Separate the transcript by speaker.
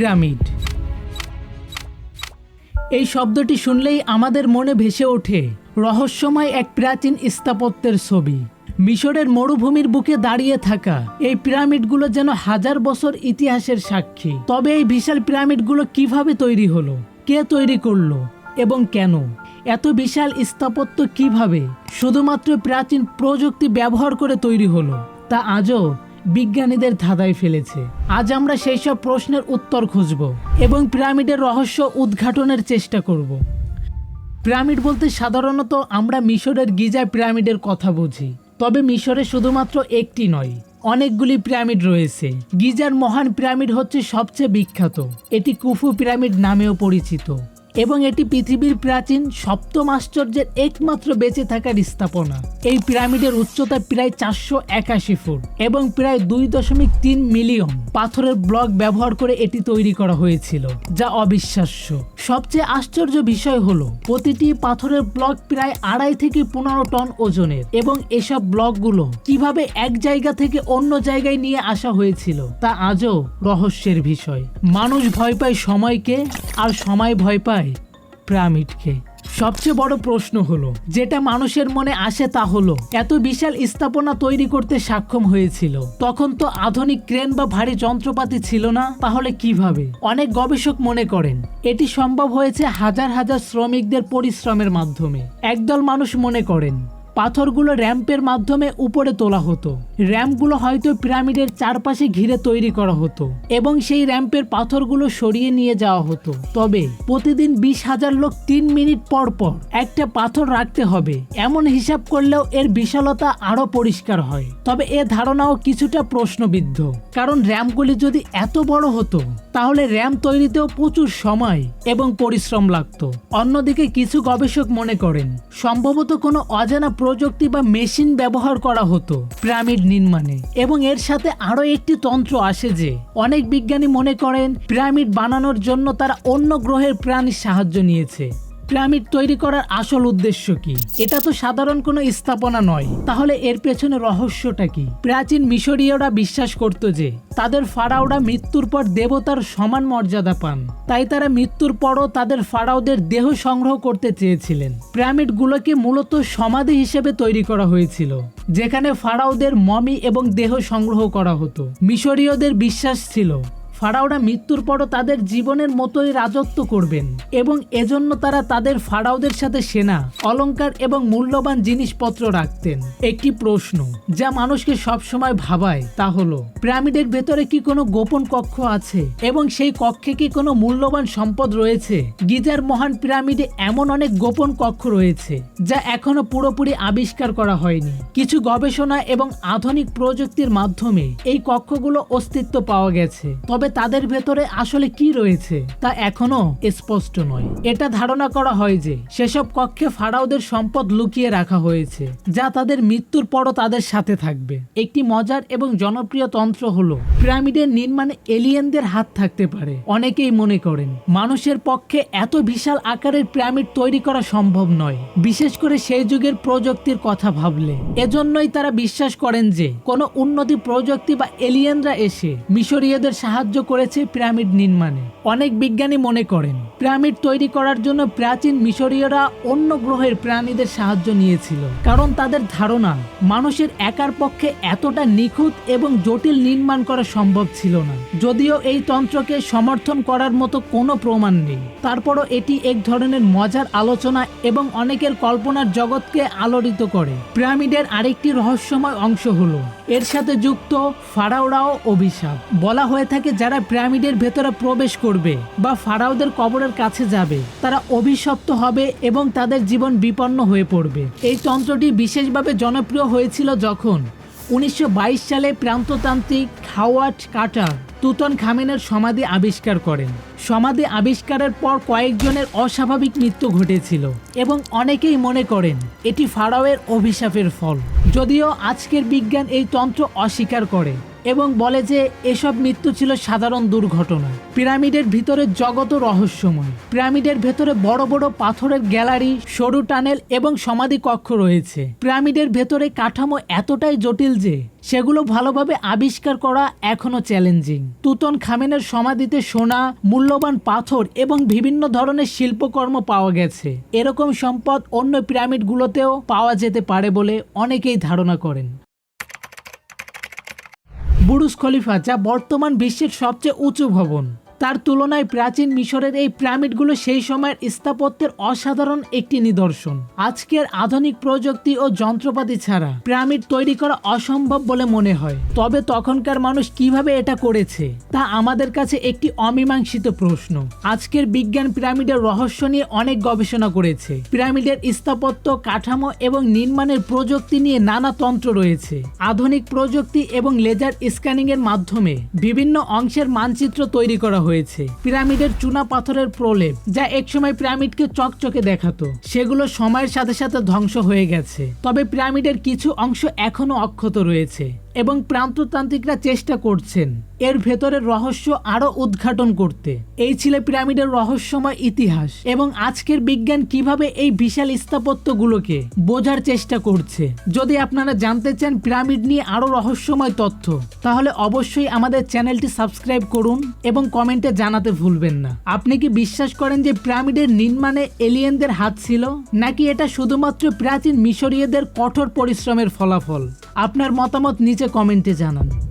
Speaker 1: Pyramid. এই শব্দটি শুনলেই আমাদের মনে ভেসে ওঠে, রহস্যময় এক প্রাচীন স্থাপত্যের ছবি। মিশরের মরুভূমির বুকে দাঁড়িয়ে থাকা এই পিরামিডগুলো যেন হাজার বছর ইতিহাসের সাক্ষী। তবে এই বিশাল পিরামিডগুলো কীভাবে তৈরি হলো, কে তৈরি করল এবং কেন? এত বিশাল স্থাপত্য কীভাবে শুধুমাত্র প্রাচীন প্রযুক্তি ব্যবহার করে তৈরি হলো, তা আজও বিজ্ঞানীদের ধাঁধায় ফেলেছে। আজ আমরা সেই সব প্রশ্নের উত্তর খুঁজব এবং পিরামিডের রহস্য উদ্ঘাটনের চেষ্টা করব। পিরামিড বলতে সাধারণত আমরা মিশরের গিজা পিরামিডের কথা বুঝি, তবে মিশরে শুধুমাত্র একটি নয়, অনেকগুলি পিরামিড রয়েছে। গিজার মহান পিরামিড হচ্ছে সবচেয়ে বিখ্যাত, এটি কুফু পিরামিড নামেও পরিচিত, এবং এটি পৃথিবীর প্রাচীন সপ্তম আশ্চর্যের একমাত্র বেঁচে থাকার স্থাপনা। এই পিরামিডের উচ্চতা প্রায় চারশো একাশি ফুট এবং প্রায় দুই দশমিক তিন মিলিয়ন। পাথরের ব্লক ব্যবহার করে এটি তৈরি করা হয়েছিল, যা অবিশ্বাস্য। সবচেয়ে আশ্চর্য বিষয় হলো, প্রতিটি পাথরের ব্লক প্রায় আড়াই থেকে পনেরো টন ওজনের এবং এসব ব্লকগুলো কীভাবে এক জায়গা থেকে অন্য জায়গায় নিয়ে আসা হয়েছিল, তা আজও রহস্যের বিষয়। মানুষ ভয় পায় সময়কে আর সময় ভয় পায় পিরামিডকে। সবচেয়ে বড় প্রশ্ন হলো, যেটা মানুষের মনে আসে তা হলো, এত বিশাল স্থাপনা তৈরি করতে সক্ষম হয়েছিল, তখন তো আধুনিক ক্রেন বা ভারী যন্ত্রপাতি ছিল না, তাহলে কীভাবে? অনেক গবেষক মনে করেন, এটি সম্ভব হয়েছে হাজার হাজার শ্রমিকদের পরিশ্রমের মাধ্যমে। একদল মানুষ মনে করেন, পাথরগুলো র্যাম্পের মাধ্যমে উপরে তোলা হতো। র্যাম্পগুলো হয়তো পিরামিডের চারপাশে ঘিরে তৈরি করা হতো এবং সেই র্যাম্পের পাথরগুলো সরিয়ে নিয়ে যাওয়া হতো। তবে প্রতিদিন বিশ হাজার লোক তিন মিনিট পর পর একটা পাথর রাখতে হবে। এমন হিসাব করলেও এর বিশালতা আরও পরিষ্কার হয়। তবে এ ধারণাও কিছুটা প্রশ্নবিদ্ধ। কারণ র্যাম্পগুলি যদি এত বড় হতো, তাহলে র্যাম্প তৈরিতেও প্রচুর সময় এবং পরিশ্রম লাগতো। অন্যদিকে কিছু গবেষক মনে করেন, সম্ভবত কোনো অজানা প্রযুক্তি বা মেশিন ব্যবহার করা হতো। পিরামিড নির্মাণে এবং এর সাথে আরও একটি তন্ত্র আসে যে, অনেক বিজ্ঞানী মনে করেন, পিরামিড বানানোর জন্য তারা অন্য গ্রহের প্রাণীর সাহায্য নিয়েছে। পিরামিড তৈরি করার আসল উদ্দেশ্য কি? এটা তো সাধারণ কোনো স্থাপনা নয়। তাহলে এর পেছনে রহস্যটা কি? প্রাচীন মিশরীয়রা বিশ্বাস করত যে, তাদের ফারাওরা মৃত্যুর পর দেবতার সমান মর্যাদা পান। তাই তারা মৃত্যুর পরও তাদের ফারাওদের দেহ সংগ্রহ করতে চেয়েছিলেন। পিরামিডগুলোকে মূলত সমাধি হিসেবে তৈরি করা হয়েছিল, যেখানে ফারাওদের মমি এবং দেহ সংগ্রহ করা হতো। মিশরীয়দের বিশ্বাস ছিল ফারাওরা মৃত্যুর পরও তাদের জীবনের মতোই রাজত্ব করবেন এবং এজন্য তারা তাদের ফারাওদের সাথে সেনা, অলংকার এবং মূল্যবান জিনিসপত্র রাখতেন। একটি প্রশ্ন যা মানুষকে সবসময় ভাবায় তা হলো, পিরামিডের ভেতরে কি কোনো গোপন কক্ষ আছে? এবং সেই কক্ষে কি কোনো মূল্যবান সম্পদ রয়েছে? গিজার মহান পিরামিডে এমন অনেক গোপন কক্ষ রয়েছে, যা এখনও পুরোপুরি আবিষ্কার করা হয়নি। কিছু গবেষণা এবং আধুনিক প্রযুক্তির মাধ্যমে এই কক্ষগুলো অস্তিত্ব পাওয়া গেছে। তবে তাদের ভেতরে আসলে কি রয়েছে তা এখনও স্পষ্ট নয়। এটা ধারণা করা হয় যে সেসব কক্ষে ফারাওদের সম্পদ লুকিয়ে রাখা হয়েছে, যা তাদের মৃত্যুর পরও তাদের সাথে থাকবে। একটি মজার এবং জনপ্রিয় তন্ত্র হলো, পিরামিডের নির্মাণে এলিয়েনদের হাত থাকতে পারে। অনেকেই মনে করেন, মানুষের পক্ষে এত বিশাল আকারের পিরামিড তৈরি করা সম্ভব নয়। বিশেষ করে সেই যুগের প্রযুক্তির কথা ভাবলে। এজন্যই তারা বিশ্বাস করেন যে, কোনো উন্নতি প্রযুক্তি বা এলিয়েনরা এসে মিশরীয়দের সাহায্য করেছে পিরামিড নির্মাণে। অনেক বিজ্ঞানী মনে করেন, পিরামিড তৈরি করার জন্য প্রাচীন মিশরীয়রা অন্য গ্রহের প্রাণীদের সাহায্য নিয়েছিল, কারণ তাদের ধারণা, মানুষের একার পক্ষে এতটা নিখুঁত এবং জটিল নির্মাণ করা সম্ভব ছিল না। যদিও এই তন্ত্রকে সমর্থন করার মতো কোনো প্রমাণ নেই। তারপরও এটি এক ধরনের মজার আলোচনা এবং অনেকের কল্পনার জগৎকে আলোড়িত করে। পিরামিডের আরেকটি রহস্যময় অংশ হলো, এর সাথে যুক্ত ফারাওরাও অভিশাপ। বলা হয়ে থাকে, যারা পিরামিডের ভেতরে প্রবেশ করবে বা ফারাওদের কবরের কাছে যাবে, তারা অভিশপ্ত হবে এবং তাদের জীবন বিপন্ন হয়ে পড়বে। এই তন্ত্রটি বিশেষভাবে জনপ্রিয় হয়েছিল যখন উনিশশো বাইশ সালে প্রান্ততান্ত্রিক খাওয়াট কাটার তুতন খামেনের সমাধি আবিষ্কার করেন। সমাধি আবিষ্কারের পর কয়েকজনের অস্বাভাবিক মৃত্যু ঘটেছিল এবং অনেকেই মনে করেন এটি ফারাওয়ের অভিশাপের ফল। যদিও আজকের বিজ্ঞান এই তন্ত্র অস্বীকার করে এবং বলে যে এসব মৃত্যু ছিল সাধারণ দুর্ঘটনা। পিরামিডের ভিতরে জগত রহস্যময়। পিরামিডের ভেতরে বড় বড় পাথরের গ্যালারি, সরু টানেল এবং সমাধি কক্ষ রয়েছে। পিরামিডের ভেতরে কাঠামো এতটাই জটিল যে, সেগুলো ভালোভাবে আবিষ্কার করা এখনও চ্যালেঞ্জিং। তুতন খামেনের সমাধিতে সোনা, মূল্যবান পাথর এবং বিভিন্ন ধরনের শিল্পকর্ম পাওয়া গেছে। এরকম সম্পদ অন্য পিরামিডগুলোতেও পাওয়া যেতে পারে বলে অনেকেই ধারণা করেন। বুরুজ খলিফা যা বর্তমান বিশ্বের সবচেয়ে উঁচু ভবন। তার তুলনায় প্রাচীন মিশরের এই পিরামিডগুলো সেই সময়ের স্থাপত্যের অসাধারণ একটি নিদর্শন। আজকের আধুনিক প্রযুক্তি ও যন্ত্রপাতি ছাড়া পিরামিড তৈরি করা অসম্ভব বলে মনে হয়। তবে তখনকার মানুষ কীভাবে এটা করেছে, তা আমাদের কাছে একটি অমীমাংসিত প্রশ্ন। আজকের বিজ্ঞান পিরামিডের রহস্য নিয়ে অনেক গবেষণা করেছে। পিরামিডের স্থাপত্য, কাঠামো এবং নির্মাণের প্রযুক্তি নিয়ে নানা তন্ত্র রয়েছে। আধুনিক প্রযুক্তি এবং লেজার স্ক্যানিং এর মাধ্যমে বিভিন্ন অংশের মানচিত্র তৈরি করা হয়েছে। পিরামিডের চুনা পাথরের প্রলেপ যা একসময় পিরামিডকে চকচকে দেখাতো। সেগুলো সময়ের সাথে সাথে ধ্বংস হয়ে গেছে। তবে পিরামিডের কিছু অংশ এখনও অক্ষত রয়েছে। এবং প্রান্ততান্ত্রিকরা চেষ্টা করছেন এর ভেতরের রহস্য আরও উদ্ঘাটন করতে। এই ছিল পিরামিডের রহস্যময় ইতিহাস এবং আজকের বিজ্ঞান কীভাবে এই বিশাল স্থাপত্যগুলোকে বোঝার চেষ্টা করছে। যদি আপনারা জানতে চান পিরামিড নিয়ে আরও রহস্যময় তথ্য, তাহলে অবশ্যই আমাদের চ্যানেলটি সাবস্ক্রাইব করুন এবং কমেন্টে জানাতে ভুলবেন না। আপনি কি বিশ্বাস করেন যে পিরামিডের নির্মাণে এলিয়েনদের হাত ছিল, নাকি এটা শুধুমাত্র প্রাচীন মিশরীয়দের কঠোর পরিশ্রমের ফলাফল? আপনার মতামত নিচে কমেন্টে জানান।